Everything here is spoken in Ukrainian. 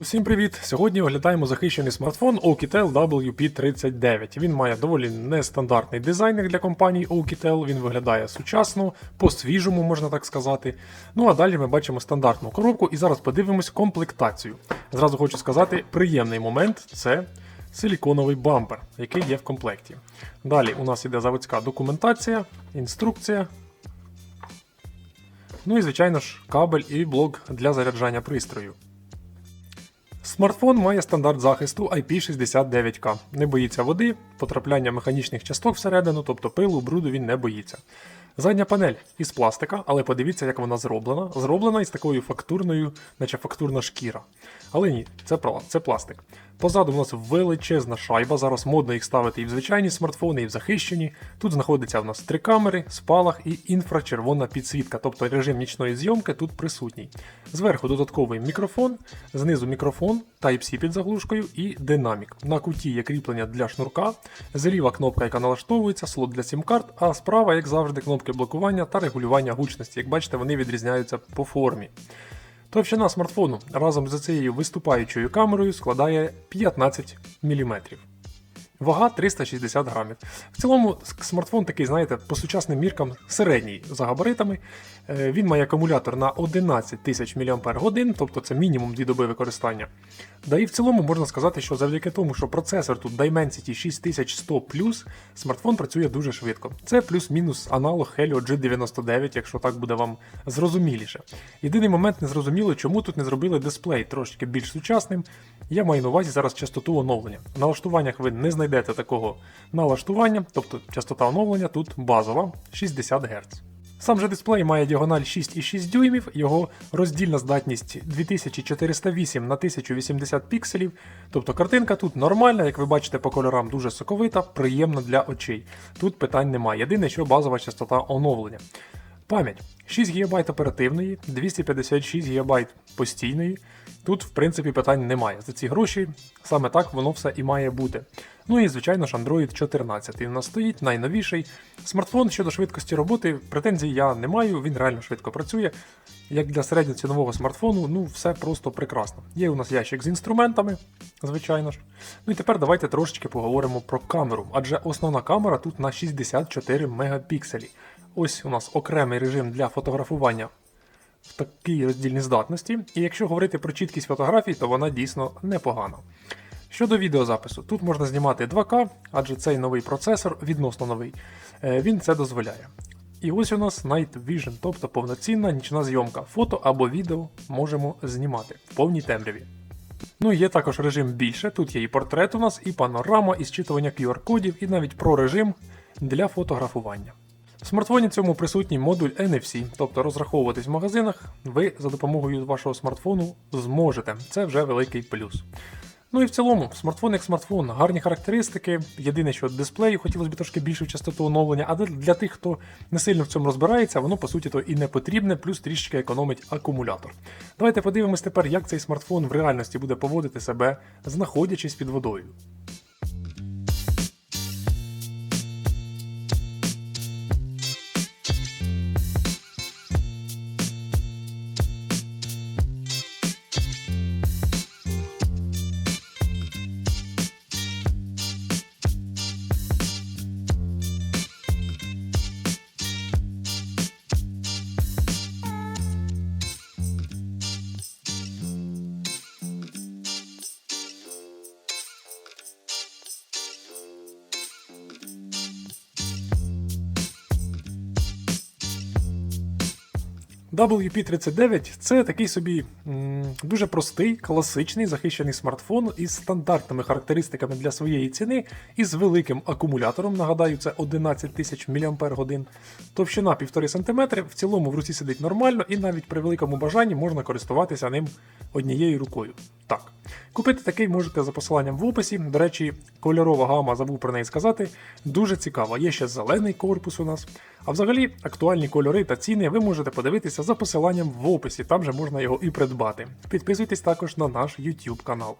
Всім привіт! Сьогодні оглядаємо захищений смартфон Oukitel WP39. Він має доволі нестандартний дизайн для компанії Oukitel, він виглядає сучасно, по-свіжому, можна так сказати. Ну а далі ми бачимо стандартну коробку і зараз подивимось комплектацію. Зразу хочу сказати, приємний момент це силіконовий бампер, який є в комплекті. Далі у нас іде заводська документація, інструкція. Ну і, звичайно ж, кабель і блок для заряджання пристрою. Смартфон має стандарт захисту IP69K. Не боїться води, потрапляння механічних часток всередину, тобто пилу, бруду він не боїться. Задня панель із пластика, але подивіться, як вона зроблена. Зроблена із такою фактурною, наче фактурна шкіра. Але ні, це, це пластик. Позаду у нас величезна шайба. Зараз модно їх ставити і в звичайні смартфони, і в захищені. Тут знаходиться в нас три камери, спалах і інфрачервона підсвітка, тобто режим нічної зйомки тут присутній. Зверху додатковий мікрофон, знизу мікрофон, Type-C під заглушкою і динамік. На куті є кріплення для шнурка, зліва кнопка, яка налаштовується, слот для сім-карт, а справа, як завжди, кнопки блокування та регулювання гучності. Як бачите, вони відрізняються по формі. Товщина смартфону разом з цією виступаючою камерою складає 15 мм. Вага 360 грамів. В цілому смартфон такий, знаєте, по сучасним міркам середній за габаритами. Е, Він має акумулятор на 11 тисяч мАч, тобто це мінімум 2 доби використання. Да і в цілому можна сказати, що завдяки тому, що процесор тут Dimensity 6100 смартфон працює дуже швидко. Це плюс-мінус аналог Helio G99, якщо так буде вам зрозуміліше. Єдиний момент незрозуміло, чому тут не зробили дисплей трошки більш сучасним. Я маю на увазі зараз частоту оновлення. В налаштуваннях ви не знайдете такого налаштування, тобто частота оновлення тут базова 60 Гц. Сам же дисплей має діагональ 6,6 дюймів, його роздільна здатність 2408 на 1080 пікселів. Тобто картинка тут нормальна, як ви бачите по кольорам, дуже соковита, приємна для очей. Тут питань немає. Єдине, що базова частота оновлення. Пам'ять 6 ГБ оперативної, 256 ГБ постійної. Тут, в принципі, питань немає. За ці гроші саме так воно все і має бути. Ну і звичайно ж Android 14 у нас стоїть найновіший. Смартфон щодо швидкості роботи, претензій я не маю, він реально швидко працює. Як для середньоцінового смартфону, ну все просто прекрасно. Є у нас ящик з інструментами, звичайно ж. Ну і тепер давайте трошечки поговоримо про камеру, адже основна камера тут на 64 мегапікселі. Ось у нас окремий режим для фотографування в такій роздільній здатності, і якщо говорити про чіткість фотографій, то вона дійсно непогана. Щодо відеозапису, тут можна знімати 2К, адже цей новий процесор, відносно новий, е, він це дозволяє. І ось у нас Night Vision, тобто повноцінна нічна зйомка. Фото або відео можемо знімати в повній темряві. Ну, є також режим більше. Тут є і портрет у нас, і панорама, і зчитування QR-кодів, і навіть про режим для фотографування. В смартфоні цьому присутній модуль NFC, тобто розраховуватись в магазинах ви за допомогою вашого смартфону зможете. Це вже великий плюс. Ну і в цілому, смартфон як смартфон, гарні характеристики. Єдине, що дисплею хотілося б трошки більшу частоту оновлення, а для- тих, хто не сильно в цьому розбирається, воно по суті то і не потрібне, плюс трішки економить акумулятор. Давайте подивимось тепер, як цей смартфон в реальності буде поводити себе, знаходячись під водою. WP39 це такий собі м, дуже простий, класичний захищений смартфон із стандартними характеристиками для своєї ціни і з великим акумулятором. Нагадаю, це 11 тисяч мАч. Товщина 1,5 см. В цілому в руці сидить нормально, і навіть при великому бажанні можна користуватися ним однією рукою. Так. Купити такий можете за посиланням в описі. До речі, кольорова гама, забув про неї сказати, дуже цікава. Є ще зелений корпус у нас. А взагалі, актуальні кольори та ціни ви можете подивитися за посиланням в описі, там же можна його і придбати. Підписуйтесь також на наш YouTube канал.